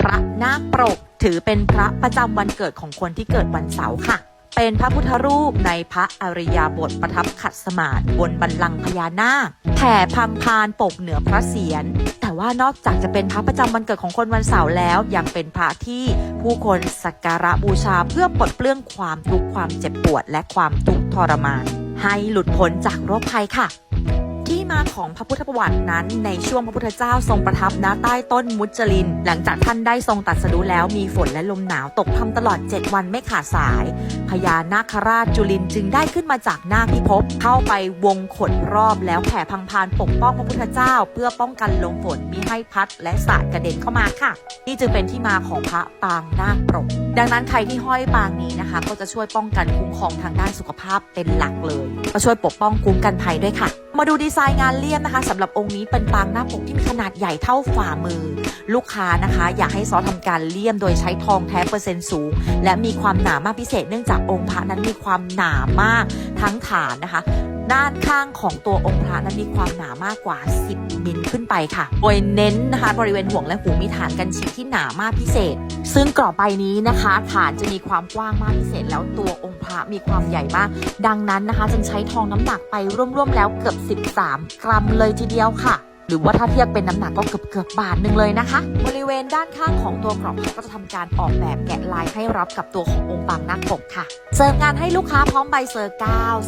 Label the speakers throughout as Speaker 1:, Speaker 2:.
Speaker 1: พระนาคปรก ถือเป็นพระประจำวันเกิดของคนที่เกิดวันเสาร์ค่ะ เป็นพระพุทธรูปในพระอริยบทประทับขัดสมาธิบนบัลลังก์พญานาคแผ่พังพานปกเหนือพระเศียรแต่ว่านอกจากจะเป็นพระประจำวันเกิดของคนวันเสาร์แล้ว ยังเป็นพระที่ผู้คนสักการะบูชาเพื่อปลดเปลื้องความทุกข์ความเจ็บปวด และความทุกข์ทรมาน ให้หลุดพ้นจากโรคภัยค่ะ ของพระพุทธประวัตินั้น ในช่วงพระพุทธเจ้าทรงประทับณใต้ต้นมุจลิน หลังจากท่านได้ทรงตัดสรู้แล้วมีฝนและลมหนาวตกพรำตลอด 7 วันไม่ขาดสาย พญานาคราชจุลินจึงได้ขึ้นมาจากนาคพิภพเข้าไปวงขดรอบแล้วแผ่พังพานปกป้องพระพุทธเจ้า เพื่อป้องกันลมฝนมิให้พัดและสาดกระเด็นเข้ามาค่ะ นี่จึงเป็นที่มาของพระปางนาคปรกดังนั้นใครที่ห้อยปางนี้นะคะ ก็จะช่วยป้องกันคุ้มครองทางด้านสุขภาพเป็นหลักเลย ก็ช่วยปกป้องคุ้มกันภัยด้วยค่ะมาดูดีไซน์งานเลี่ยมนะคะสำหรับองค์นี้เป็นปางหน้าปกที่มีขนาดใหญ่เท่าฝ่ามือ ลูกค้านะคะ อยากให้ซอสทำการเลี่ยมโดยใช้ทองแท้เปอร์เซ็นต์สูง และมีความหนามากพิเศษเนื่องจากองค์พระนั้นมีความหนามากทั้งฐานนะคะ ด้านข้างของตัวองค์พระนั้นมีความหนามากกว่า 10 มิลขึ้นไปค่ะ โดยเน้นนะคะบริเวณห่วงและหูมีฐานกันฉีดที่หนามากพิเศษ ซึ่งกรอบใบนี้นะคะ ฐานจะมีความกว้างมากพิเศษ แล้วตัวองค์พระมีความใหญ่มาก ดังนั้นนะคะ จึงใช้ทองน้ำหนักไปร่วมๆแล้วเกือบ 13 กรัมเลยทีเดียวค่ะ หรือว่าถ้าเทียบเป็นน้ำหนักก็เกือบเกือบบาทหนึ่งเลยนะคะ บริเวณด้านข้างของตัวกรอบพระก็จะทำการออกแบบแกะลายให้รับกับตัวขององค์ปางนาคปกค่ะ เสิร์ฟงานให้ลูกค้าพร้อมใบเซอร์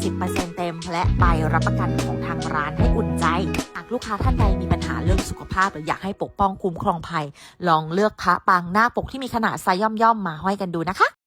Speaker 1: 90%เต็ม และใบรับประกันของทางร้านให้อุ่นใจ หากลูกค้าท่านใดมีปัญหาเรื่องสุขภาพ หรืออยากให้ปกป้องคุ้มครองภัย ลองเลือกพระปางหน้าปกที่มีขนาดไซส์ย่อมๆมาห้อยกันดูนะคะ